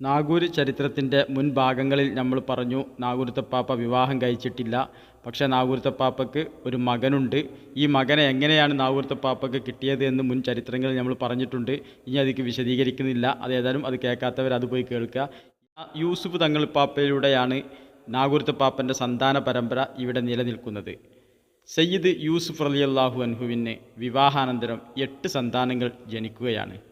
നാഗൂർ ചരിത്രത്തിന്റെ മുൻഭാഗങ്ങളിൽ നമ്മൾ പറഞ്ഞു നാഗൂർത്തപ്പാപ്പ വിവാഹം കഴിച്ചിട്ടില്ല. പക്ഷേ നാഗൂർത്തപ്പാപ്പയ്ക്ക് ഒരു മകനുണ്ട്. ഈ മകനെ എങ്ങനെയാണ് നാഗൂർത്തപ്പാപ്പയ്ക്ക് കിട്ടിയത് എന്ന് മുൻ ചരിത്രങ്ങളിൽ നമ്മൾ പറഞ്ഞിട്ടുണ്ട്. ഇനി അതിക്ക് വിശദീകരിക്കുന്നില്ല. അത് ഏതായാലും അത് കേൾക്കാത്തവർ അത് പോയി കേൾക്കുക. യൂസുഫ് തങ്ങൾ പാപ്പയിലൂടെയാണ് നാഗൂർത്തപ്പാപ്പന്റെ സന്താന പരമ്പര ഇവിടെ നിലനിൽക്കുന്നത്. സയ്യിദ് യൂസുഫ് റലിയല്ലാഹു അൻഹുവിന് വിവാഹാനന്തരം എട്ട് സന്താനങ്ങൾ ജനിക്കുകയാണ്.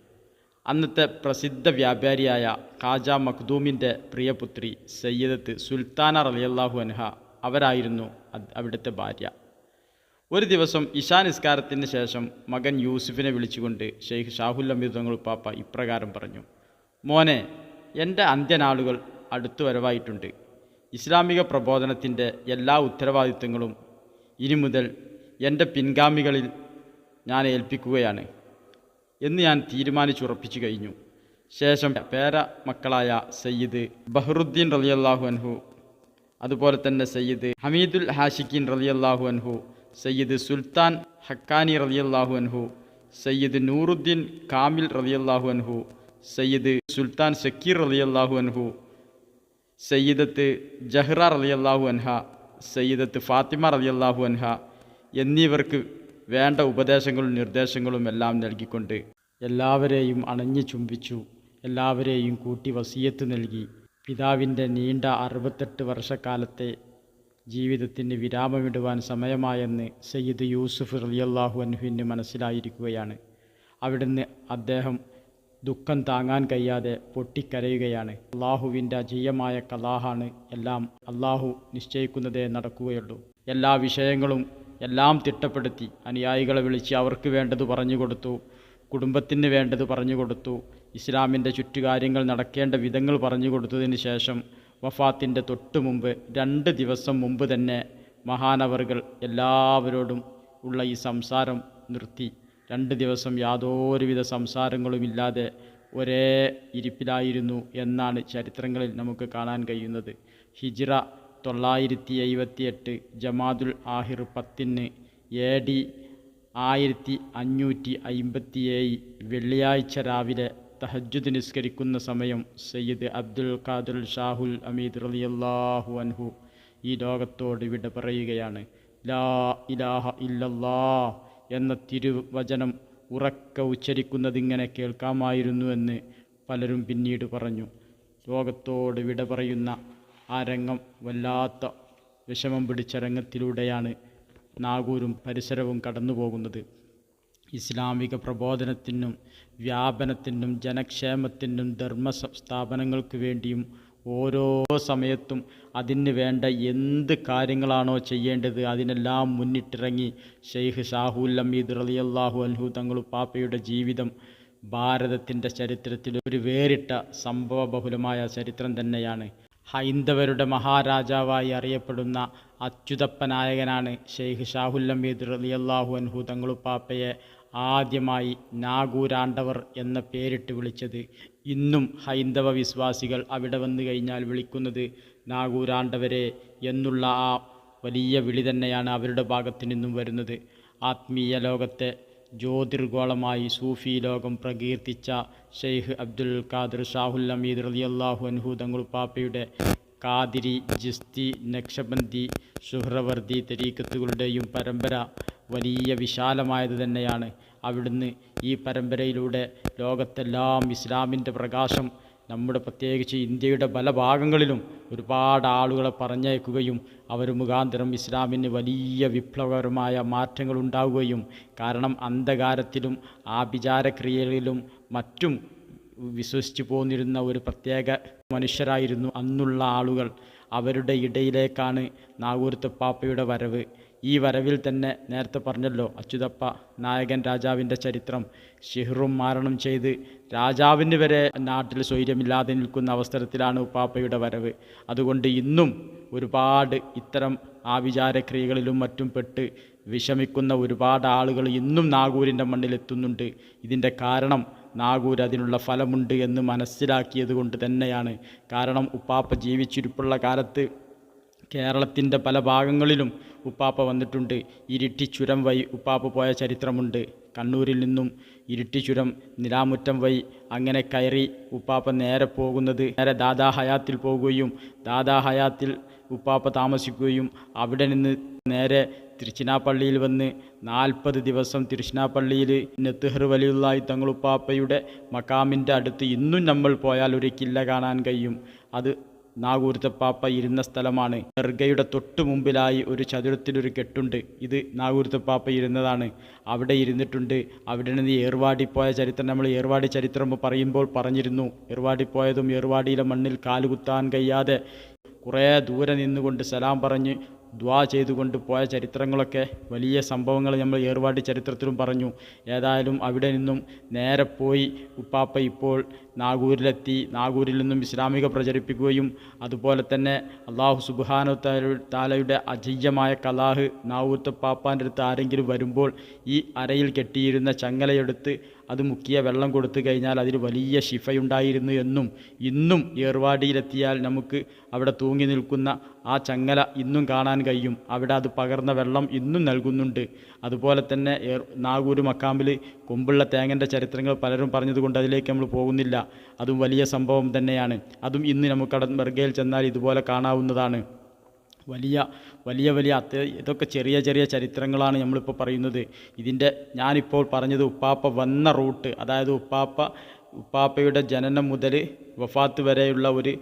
അന്നത്തെ പ്രസിദ്ധ വ്യാപാരിയായ ഖാജ മഖ്ദൂമിന്റെ പ്രിയപുത്രി സയ്യിദത്ത് സുൽത്താന റലിയല്ലാഹു അൻഹ അവരായിരുന്നു അവിടുത്തെ ഭാര്യ. ഒരു ദിവസം ഇശാ നിസ്കാരത്തിന് ശേഷം മകൻ യൂസുഫിനെ വിളിച്ചുകൊണ്ട് ഷെയ്ഖ് ഷാഹുൽ അമീദ് പാപ്പ ഇപ്രകാരം പറഞ്ഞു മോനെ എന്റെ അന്ത്യനാളുകൾ അടുത്തു വരവായിട്ടുണ്ട്. ഇസ്ലാമിക പ്രബോധനത്തിന്റെ എല്ലാ ഉത്തരവാദിത്തങ്ങളും ഇനി മുതൽ എന്റെ പിൻഗാമികളിൽ ഞാൻ ഏൽപ്പിക്കുകയാണ്. എന്ന് ഞാൻ തീരുമാനിച്ചുറപ്പിച്ചു കഴിഞ്ഞു. ശേഷം പേര മക്കളായ സയ്യിദ് ബഹ്റുദ്ദീൻ റലിയല്ലാഹു അൻഹു അതുപോലെ തന്നെ സയ്യിദ് ഹമീദുൽ ഹാഷിഖീൻ റലിയല്ലാഹു അൻഹു സയ്യിദ് സുൽത്താൻ ഹക്കാനി റലിയല്ലാഹു അൻഹു സയ്യിദ് നൂറുദ്ദീൻ കാമിൽ റലിയല്ലാഹു അൻഹു സയ്യിദ് സുൽത്താൻ ഷക്കീർ റലിയല്ലാഹു അൻഹു സയ്യിദത്ത് ജഹ്റ റലിയല്ലാഹു അൻഹ സയ്യിദത്ത് ഫാത്തിമ റലിയല്ലാഹു അൻഹ എന്നിവർക്ക് വേണ്ട ഉപദേശങ്ങളും നിർദ്ദേശങ്ങളും എല്ലാം നൽകിക്കൊണ്ട് എല്ലാവരെയും അണഞ്ഞു ചുംബിച്ചു എല്ലാവരെയും കൂട്ടി വസീയത്ത് നൽകി. പിതാവിന്റെ നീണ്ട അറുപത്തെട്ട് വർഷക്കാലത്തെ ജീവിതത്തിന് വിരാമമിടുവാൻ സമയമായെന്ന് സയ്യിദ് യൂസുഫ് റലിയല്ലാഹു അൻഹുവിന് മനസ്സിലായിരിക്കുകയാണ്. അവിടുന്ന് അദ്ദേഹം ദുഃഖം താങ്ങാൻ കഴിയാതെ പൊട്ടിക്കരയുകയാണ്. അള്ളാഹുവിന്റെ അജീയമായ കലാഹാണ് എല്ലാം അള്ളാഹു നിശ്ചയിക്കുന്നതേ നടക്കുകയുള്ളൂ. എല്ലാ വിഷയങ്ങളും എല്ലാം തിട്ടപ്പെടുത്തി അനുയായികളെ വിളിച്ച് അവർക്ക് വേണ്ടത് പറഞ്ഞു കൊടുത്തു. കുടുംബത്തിന് വേണ്ടത് പറഞ്ഞു കൊടുത്തു. ഇസ്ലാമിന്റെ ചുറ്റുകാര്യങ്ങൾ നടക്കേണ്ട വിധങ്ങൾ പറഞ്ഞു കൊടുത്തതിന് ശേഷം വഫാത്തിന്റെ തൊട്ട് മുമ്പ് രണ്ട് ദിവസം മുമ്പ് തന്നെ മഹാനവറുകൾ എല്ലാവരോടും ഉള്ള ഈ സംസാരം നിർത്തി. രണ്ട് ദിവസം യാതൊരുവിധ സംസാരങ്ങളുമില്ലാതെ ഒരേ ഇരിപ്പിലായിരുന്നു എന്നാണ് ചരിത്രങ്ങളിൽ നമുക്ക് കാണാൻ കഴിയുന്നത്. ഹിജ്റ തൊള്ളായിരത്തി എഴുപത്തിയെട്ട് ജമാദുൽ ആഹിർ പത്തിന് എ ഡി ആയിരത്തി അഞ്ഞൂറ്റി അയിമ്പത്തിയേഴ് വെള്ളിയാഴ്ച രാവിലെ തഹജ്ജുദ് നിസ്കരിക്കുന്ന സമയം സയ്യിദ് അബ്ദുൽ ഖാദുൽ ഷാഹുൽ അമീദ് റളിയല്ലാഹു അൻഹു ഈ ലോകത്തോട് വിട പറയുകയാണ് ലാ ഇലാഹ ഇല്ലല്ലാ എന്ന തിരുവചനം ഉറക്ക ഉച്ചരിക്കുന്നതിങ്ങനെ കേൾക്കാമായിരുന്നുവെന്ന് പലരും പിന്നീട് പറഞ്ഞു. ലോകത്തോട് വിട പറയുന്ന ആ രംഗം വല്ലാത്ത വിഷമം പിടിച്ച രംഗത്തിലൂടെയാണ് നാഗൂരും പരിസരവും കടന്നു പോകുന്നത് ഇസ്ലാമിക പ്രബോധനത്തിനും വ്യാപനത്തിനും ജനക്ഷേമത്തിനും ധർമ്മ സ്ഥാപനങ്ങൾക്ക് വേണ്ടിയും ഓരോ സമയത്തും അതിന് വേണ്ട എന്ത് കാര്യങ്ങളാണോ ചെയ്യേണ്ടത് അതിനെല്ലാം മുന്നിട്ടിറങ്ങി ഷെയ്ഖ് ഷാഹുൽ അമീദ് റളിയല്ലാഹു അൻഹു തങ്ങൾ പാപ്പയുടെ ജീവിതം ഭാരതത്തിന്റെ ചരിത്രത്തിൽ ഒരു വേറിട്ട സംഭവബഹുലമായ ചരിത്രം തന്നെയാണ്. ഹൈന്ദവരുടെ മഹാരാജാവായി അറിയപ്പെടുന്ന അച്യുതപ്പനായകനാണ് ഷെയ്ഖ് ഷാഹുൽ അമീദ് റളിയല്ലാഹു അൻഹു തങ്ങളുപ്പാപ്പയെ ആദ്യമായി നാഗൂരാണ്ടവർ എന്ന പേരിട്ട് വിളിച്ചത്. ഇന്നും ഹൈന്ദവ വിശ്വാസികൾ അവിടെ വന്നു കഴിഞ്ഞാൽ വിളിക്കുന്നത് നാഗൂരാണ്ടവരെ എന്നുള്ള ആ വലിയ വിളി തന്നെയാണ് അവരുടെ ഭാഗത്തു നിന്നും വരുന്നത്. ആത്മീയ ലോകത്തെ ജ്യോതിർഗോളമായി സൂഫി ലോകം പ്രകീർത്തിച്ച ഷെയ്ഖ് അബ്ദുൽ ഖാദിർ ഷാഹുൽ അമീദ് റളിയല്ലാഹു അൻഹു തങ്ങളുപ്പാപ്പയുടെ കാതിരി ജിസ്തി നക്ഷബന്തി സുഹ്രവർദ്ധി തരീക്കത്തുകളുടെയും പരമ്പര വലിയ വിശാലമായത് തന്നെയാണ്. അവിടുന്ന് ഈ പരമ്പരയിലൂടെ ലോകത്തെല്ലാം ഇസ്ലാമിന്റെ പ്രകാശം നമ്മുടെ പ്രത്യേകിച്ച് ഇന്ത്യയുടെ പല ഭാഗങ്ങളിലും ഒരുപാട് ആളുകളെ പറഞ്ഞയക്കുകയും അവർ മുഖാന്തരം ഇസ്ലാമിന് വലിയ വിപ്ലവകരമായ മാറ്റങ്ങൾ ഉണ്ടാവുകയും കാരണം അന്ധകാരത്തിലും ആഭിചാരക്രിയകളിലും മറ്റും വിശ്വസിച്ചു പോന്നിരുന്ന ഒരു പ്രത്യേക മനുഷ്യരായിരുന്നു അന്നുള്ള ആളുകൾ. അവരുടെ ഇടയിലേക്കാണ് നാഗൂർത്തപ്പാപ്പയുടെ വരവ്. ഈ വരവിൽ തന്നെ നേരത്തെ പറഞ്ഞല്ലോ അച്യുതപ്പ നായകൻ രാജാവിന്റെ ചരിത്രം. ഷിഹ്റും മാരണം ചെയ്ത് രാജാവിന് വരെ നാട്ടിൽ സ്വൈര്യമില്ലാതെ നിൽക്കുന്ന അവസരത്തിലാണ് ഉപ്പാപ്പയുടെ വരവ്. അതുകൊണ്ട് ഇന്നും ഒരുപാട് ഇത്തരം ആവിചാരക്രിയകളിലും മറ്റും പെട്ട് വിഷമിക്കുന്ന ഒരുപാട് ആളുകൾ ഇന്നും നാഗൂരിന്റെ മണ്ണിൽ എത്തുന്നുണ്ട് ഇതിന്റെ കാരണം നാഗൂർ അതിനുള്ള ഫലമുണ്ട് എന്ന് മനസ്സിലാക്കിയത് കൊണ്ട് തന്നെയാണ്. കാരണം ഉപ്പാപ്പ ജീവിച്ചിരിപ്പുള്ള കാലത്ത് കേരളത്തിന്റെ പല ഭാഗങ്ങളിലും ഉപ്പാപ്പ വന്നിട്ടുണ്ട്. ഇരിട്ടി ചുരം വഴി ഉപ്പാപ്പ പോയ ചരിത്രമുണ്ട്. കണ്ണൂരിൽ നിന്നും ഇരിട്ടി ചുരം നിലാമുറ്റം വഴി അങ്ങനെ കയറി ഉപ്പാപ്പ നേരെ പോകുന്നത് നേരെ ദാദാ ഹയാത്തിൽ പോകുകയും ദാദാ ഹയാത്തിൽ ഉപ്പാപ്പ താമസിക്കുകയും അവിടെ നിന്ന് നേരെ തിരുച്ചിനാപ്പള്ളിയിൽ വന്ന് നാൽപ്പത് ദിവസം തിരുച്ചിനാപ്പള്ളിയിൽ നെത്തുഹർ വലിയുള്ളായി തങ്ങളുപ്പാപ്പയുടെ മക്കാമിന്റെ അടുത്ത് ഇന്നും നമ്മൾ പോയാൽ ഒരു കില്ല കാണാൻ കഴിയും. അത് നാഗൂർത്തപ്പാപ്പ ഇരുന്ന സ്ഥലമാണ്. ദർഗയുടെ തൊട്ടു മുമ്പിലായി ഒരു ചതുരത്തിലൊരു കെട്ടുണ്ട്. ഇത് നാഗൂർത്തപ്പാപ്പ ഇരുന്നതാണ്. അവിടെ ഇരുന്നിട്ടുണ്ട്. അവിടെ നിന്ന് ഏർവാടി പോയ ചരിത്രം. നമ്മൾ ഏർവാടി ചരിത്രം പറയുമ്പോൾ പറഞ്ഞിരുന്നു. ഏർവാടി പോയതും ഏർവാടിയിലെ മണ്ണിൽ കാലുകുത്താൻ കഴിയാതെ കുറേ ദൂരെ നിന്നുകൊണ്ട് സലാം പറഞ്ഞ് ദ്വാ ചെയ്തുകൊണ്ട് പോയ ചരിത്രങ്ങളൊക്കെ വലിയ സംഭവങ്ങൾ നമ്മൾ ഏർവാടി ചരിത്രത്തിലും പറഞ്ഞു. ഏതായാലും അവിടെ നിന്നും നേരെ പോയി ഉപ്പാപ്പ ഇപ്പോൾ നാഗൂരിലെത്തി. നാഗൂരിൽ നിന്നും ഇസ്ലാമിക പ്രചരിപ്പിക്കുകയും അതുപോലെ തന്നെ അള്ളാഹു സുബാനു താലയുടെ അജയ്യമായ കലാഹ് നാവൂത്ത പാപ്പാന്റെ അടുത്ത് ആരെങ്കിലും വരുമ്പോൾ ഈ അരയിൽ കെട്ടിയിരുന്ന ചങ്ങലയെടുത്ത് അത് മുക്കിയ വെള്ളം കൊടുത്തു കഴിഞ്ഞാൽ അതിൽ വലിയ ശിഫയുണ്ടായിരുന്നു എന്നും ഇന്നും ഏർവാടിയിലെത്തിയാൽ നമുക്ക് അവിടെ തൂങ്ങി നിൽക്കുന്ന ആ ചങ്ങല ഇന്നും കാണാൻ കഴിയും. അവിടെ അത് പകർന്ന വെള്ളം ഇന്നും നൽകുന്നുണ്ട്. അതുപോലെ തന്നെ നാഗൂര് മക്കാമ്പിൽ കൊമ്പുള്ള തേങ്ങന്റെ ചരിത്രങ്ങൾ പലരും പറഞ്ഞതുകൊണ്ട് അതിലേക്ക് നമ്മൾ പോകുന്നില്ല. അതും വലിയ സംഭവം തന്നെയാണ്. അതും ഇന്ന് നമുക്ക് അവിടെ ചെന്നാൽ ഇതുപോലെ കാണാവുന്നതാണ്. വലിയ വലിയ വലിയ ഇതൊക്കെ ചെറിയ ചെറിയ ചരിത്രങ്ങളാണ് നമ്മളിപ്പോൾ പറയുന്നത്. ഇതിന്റെ ഞാനിപ്പോൾ പറഞ്ഞത് ഉപ്പാപ്പ വന്ന റൂട്ട് അതായത് ഉപ്പാപ്പ ഉപ്പാപ്പയുടെ ജനനം മുതൽ വഫാത്ത് വരെയുള്ള ഒരു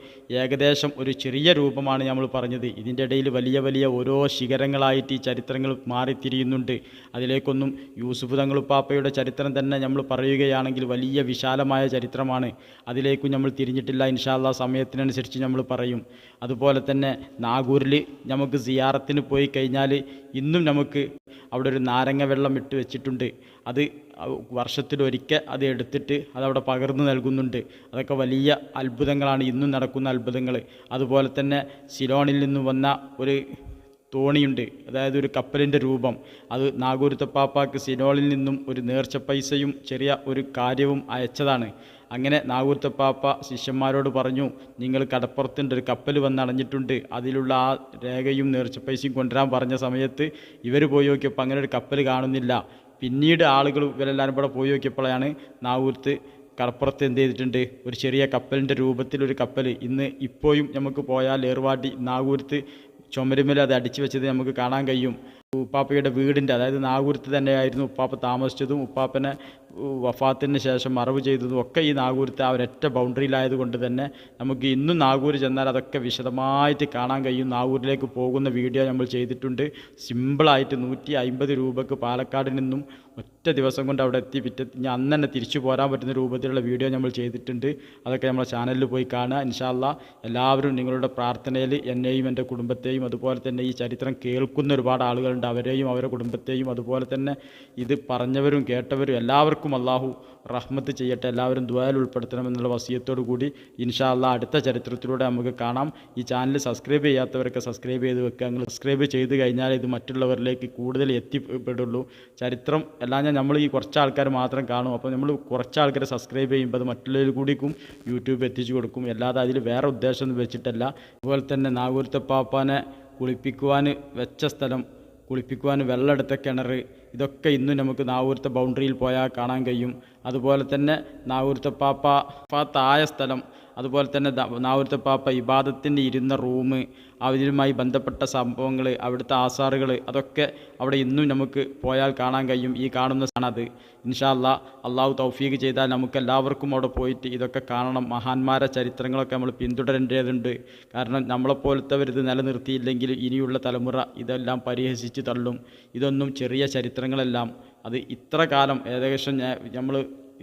ഏകദേശം ഒരു ചെറിയ രൂപമാണ് നമ്മൾ പറഞ്ഞത്. ഇതിന്റെ ഇടയിൽ വലിയ വലിയ ഓരോ ശിഖരങ്ങളായിട്ട് ഈ ചരിത്രങ്ങൾ മാറിത്തിരിയുന്നുണ്ട്. അതിലേക്കൊന്നും യൂസുഫ് തങ്ങളുപ്പാപ്പയുടെ ചരിത്രം തന്നെ നമ്മൾ പറയുകയാണെങ്കിൽ വലിയ വിശാലമായ ചരിത്രമാണ്. അതിലേക്കും നമ്മൾ തിരിഞ്ഞിട്ടില്ല. ഇൻഷാല്ല സമയത്തിനനുസരിച്ച് നമ്മൾ പറയും. അതുപോലെ തന്നെ നാഗൂരിൽ നമുക്ക് സിയാറത്തിന് പോയി കഴിഞ്ഞാൽ ഇന്നും നമുക്ക് അവിടെ ഒരു നാരങ്ങ വെള്ളം ഇട്ട് വെച്ചിട്ടുണ്ട്. അത് വർഷത്തിലൊരിക്കൽ അത് എടുത്തിട്ട് അതവിടെ പകർന്നു നൽകുന്നുണ്ട്. അതൊക്കെ വലിയ അത്ഭുതങ്ങളാണ് ഇന്നും നടക്കുന്ന അത്ഭുതങ്ങൾ അതുപോലെ തന്നെ സിലോണിൽ നിന്ന് വന്ന ഒരു തോണിയുണ്ട്. അതായത് ഒരു കപ്പലിന്റെ രൂപം. അത് നാഗൂരുത്തപ്പാപ്പാക്ക് സിലോണിൽ നിന്നും ഒരു നേർച്ച പൈസയും ചെറിയ ഒരു കാര്യവും അയച്ചതാണ്. അങ്ങനെ നാഗൂർത്തപ്പാപ്പ ശിഷ്യന്മാരോട് പറഞ്ഞു നിങ്ങൾ കടപ്പുറത്തിന്റെ ഒരു കപ്പൽ വന്നടഞ്ഞിട്ടുണ്ട്. അതിലുള്ള ആ രേഖയും നേർച്ച പൈസയും കൊണ്ടുവരാൻ പറഞ്ഞ സമയത്ത് ഇവർ പോയി നോക്കിയപ്പോൾ അങ്ങനെ ഒരു കപ്പൽ കാണുന്നില്ല. പിന്നീട് ആളുകൾ ഇവരെല്ലാവരും കൂടെ പോയി നോക്കിയപ്പോഴാണ് നാവൂർത്ത് കടപ്പുറത്ത് എന്ത് ചെയ്തിട്ടുണ്ട്? ഒരു ചെറിയ കപ്പലിന്റെ രൂപത്തിലൊരു കപ്പൽ ഇന്ന് ഇപ്പോഴും നമുക്ക് പോയാൽ ഏർവാടി നാഗൂരത്ത് ചുമരുമേൽ അത് അടിച്ചു വെച്ചത് നമുക്ക് കാണാൻ കഴിയും. ഉപ്പാപ്പയുടെ വീടിന്റെ അതായത് നാഗൂരത്ത് തന്നെയായിരുന്നു ഉപ്പാപ്പ താമസിച്ചതും ഉപ്പാപ്പനെ വഫാത്തിന് ശേഷം മറവ് ചെയ്തതും ഒക്കെ ഈ നാഗൂരത്തെ ആ ഒരൊറ്റ ബൗണ്ടറിയിലായത് കൊണ്ട് തന്നെ നമുക്ക് ഇന്നും നാഗൂർ ചെന്നാൽ അതൊക്കെ വിശദമായിട്ട് കാണാൻ കഴിയും. നാഗൂരിലേക്ക് പോകുന്ന വീഡിയോ നമ്മൾ ചെയ്തിട്ടുണ്ട്. സിമ്പിളായിട്ട് നൂറ്റി അമ്പത് രൂപക്ക് പാലക്കാട് നിന്നും ഒറ്റ ദിവസം കൊണ്ട് അവിടെ എത്തി ഇനി അന്ന് തന്നെ തിരിച്ചു പോരാൻ പറ്റുന്ന രൂപത്തിലുള്ള വീഡിയോ നമ്മൾ ചെയ്തിട്ടുണ്ട്. അതൊക്കെ നമ്മളെ ചാനലിൽ പോയി കാണുക. ഇൻഷാല്ല എല്ലാവരും നിങ്ങളുടെ പ്രാർത്ഥനയിൽ എന്നെയും എന്റെ കുടുംബത്തെയും അതുപോലെ തന്നെ ഈ ചരിത്രം കേൾക്കുന്ന ഒരുപാട് ആളുകളുണ്ട്. അവരെയും അവരുടെ കുടുംബത്തെയും അതുപോലെ തന്നെ ഇത് പറഞ്ഞവരും കേട്ടവരും എല്ലാവർക്കും അള്ളാഹു റഹ്മത്ത് ചെയ്യട്ടെ. എല്ലാവരും ദ്വയാൽ ഉൾപ്പെടുത്തണമെന്നുള്ള വസീയത്തോടു കൂടി ഇൻഷാല്ല അടുത്ത ചരിത്രത്തിലൂടെ നമുക്ക് കാണാം. ഈ ചാനൽ സബ്സ്ക്രൈബ് ചെയ്യാത്തവരൊക്കെ സബ്സ്ക്രൈബ് ചെയ്ത് വെക്കുക. നിങ്ങൾ സബ്സ്ക്രൈബ് ചെയ്ത് കഴിഞ്ഞാൽ ഇത് മറ്റുള്ളവരിലേക്ക് കൂടുതൽ എത്തിപ്പെടുള്ളൂ. ചരിത്രം എല്ലാം ഞാൻ നമ്മൾ ഈ കുറച്ച് ആൾക്കാർ മാത്രം കാണും. അപ്പോൾ നമ്മൾ കുറച്ച് ആൾക്കാരെ സബ്സ്ക്രൈബ് ചെയ്യുമ്പോൾ അത് മറ്റുള്ളവർ കൂടിക്കും യൂട്യൂബ് എത്തിച്ചു കൊടുക്കും. അല്ലാതെ അതിൽ വേറെ ഉദ്ദേശം ഒന്നും വെച്ചിട്ടല്ല. അതുപോലെ തന്നെ നാഗൂർത്തപ്പാപ്പാനെ കുളിപ്പിക്കുവാൻ വെച്ച സ്ഥലം കുളിപ്പിക്കുവാൻ വെള്ളമെടുത്ത കിണർ ഇതൊക്കെ ഇന്നും നമുക്ക് നാവൂർത്തെ ബൗണ്ടറിയിൽ പോയാൽ കാണാൻ കഴിയും. അതുപോലെ തന്നെ നാവൂർത്തെ പാപ്പ പാത്തായ സ്ഥലം അതുപോലെ തന്നെ നാവൂരത്തെ പാപ്പ ഇബാദത്തിന്റെ ഇരുന്ന റൂം അതിലുമായി ബന്ധപ്പെട്ട സംഭവങ്ങൾ അവിടുത്തെ ആസാറുകൾ അതൊക്കെ അവിടെ ഇന്നും നമുക്ക് പോയാൽ കാണാൻ കഴിയും. ഈ കാണുന്ന സാണത് ഇൻഷാല്ല അള്ളാഹു തൗഫീഖ് ചെയ്താൽ നമുക്ക് എല്ലാവർക്കും അവിടെ പോയിട്ട് ഇതൊക്കെ കാണണം. മഹാന്മാരെ ചരിത്രങ്ങളൊക്കെ നമ്മൾ പിന്തുടരേണ്ടതുണ്ട്. കാരണം നമ്മളെപ്പോലത്തവർ ഇത് നിലനിർത്തിയില്ലെങ്കിൽ ഇനിയുള്ള തലമുറ ഇതെല്ലാം പരിഹസിച്ച് തള്ളും. ഇതൊന്നും ചെറിയ ചരിത്രങ്ങളെല്ലാം. അത് ഇത്ര കാലം ഏകദേശം നമ്മൾ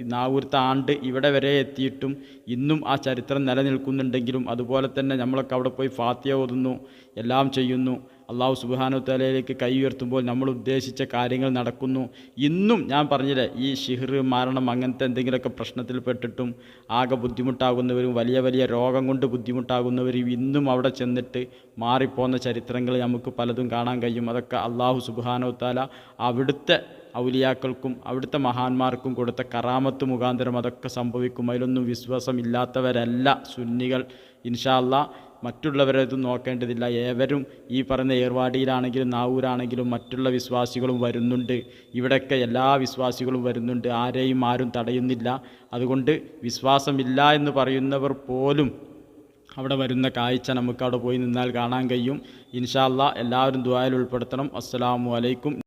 നാവൂരത്തെ ആണ്ട് ഇവിടെ വരെ എത്തിയിട്ടും ഇന്നും ആ ചരിത്രം നിലനിൽക്കുന്നുണ്ടെങ്കിലും അതുപോലെ തന്നെ നമ്മളൊക്കെ അവിടെ പോയി ഫാത്തിയ ഓതുന്നു എല്ലാം ചെയ്യുന്നു. അള്ളാഹു സുബാനു തലയിലേക്ക് കൈ ഉയർത്തുമ്പോൾ നമ്മൾ ഉദ്ദേശിച്ച കാര്യങ്ങൾ നടക്കുന്നു. ഇന്നും ഞാൻ പറഞ്ഞില്ലേ ഈ ഷിഹർ മരണം അങ്ങനത്തെ എന്തെങ്കിലുമൊക്കെ പ്രശ്നത്തിൽ പെട്ടിട്ടും ആകെ ബുദ്ധിമുട്ടാകുന്നവരും വലിയ വലിയ രോഗം കൊണ്ട് ബുദ്ധിമുട്ടാകുന്നവരും ഇന്നും അവിടെ ചെന്നിട്ട് മാറിപ്പോകുന്ന ചരിത്രങ്ങൾ നമുക്ക് പലതും കാണാൻ കഴിയും. അതൊക്കെ അള്ളാഹു സുബാനു താല അവിടുത്തെ ഔലിയാക്കൾക്കും അവിടുത്തെ മഹാന്മാർക്കും കൊടുത്ത കറാമത്ത് മുഖാന്തരം അതൊക്കെ സംഭവിക്കും. അതിലൊന്നും വിശ്വാസമില്ലാത്തവരല്ല സുന്നികൾ. ഇൻഷാല്ല മറ്റുള്ളവരതും നോക്കേണ്ടതില്ല. ഏവരും ഈ പറയുന്ന ഏർവാടിയിലാണെങ്കിലും നാവൂരാണെങ്കിലും മറ്റുള്ള വിശ്വാസികളും വരുന്നുണ്ട്. ഇവിടെയൊക്കെ എല്ലാ വിശ്വാസികളും വരുന്നുണ്ട്. ആരെയും ആരും തടയുന്നില്ല. അതുകൊണ്ട് വിശ്വാസമില്ല എന്ന് പറയുന്നവർ പോലും അവിടെ വരുന്ന കാഴ്ച നമുക്ക് അവിടെ പോയി നിന്നാൽ കാണാൻ കഴിയും. ഇൻഷാല്ല എല്ലാവരും ദുആയിൽ ഉൾപ്പെടുത്തണം. അസ്സലാമു അലൈക്കും.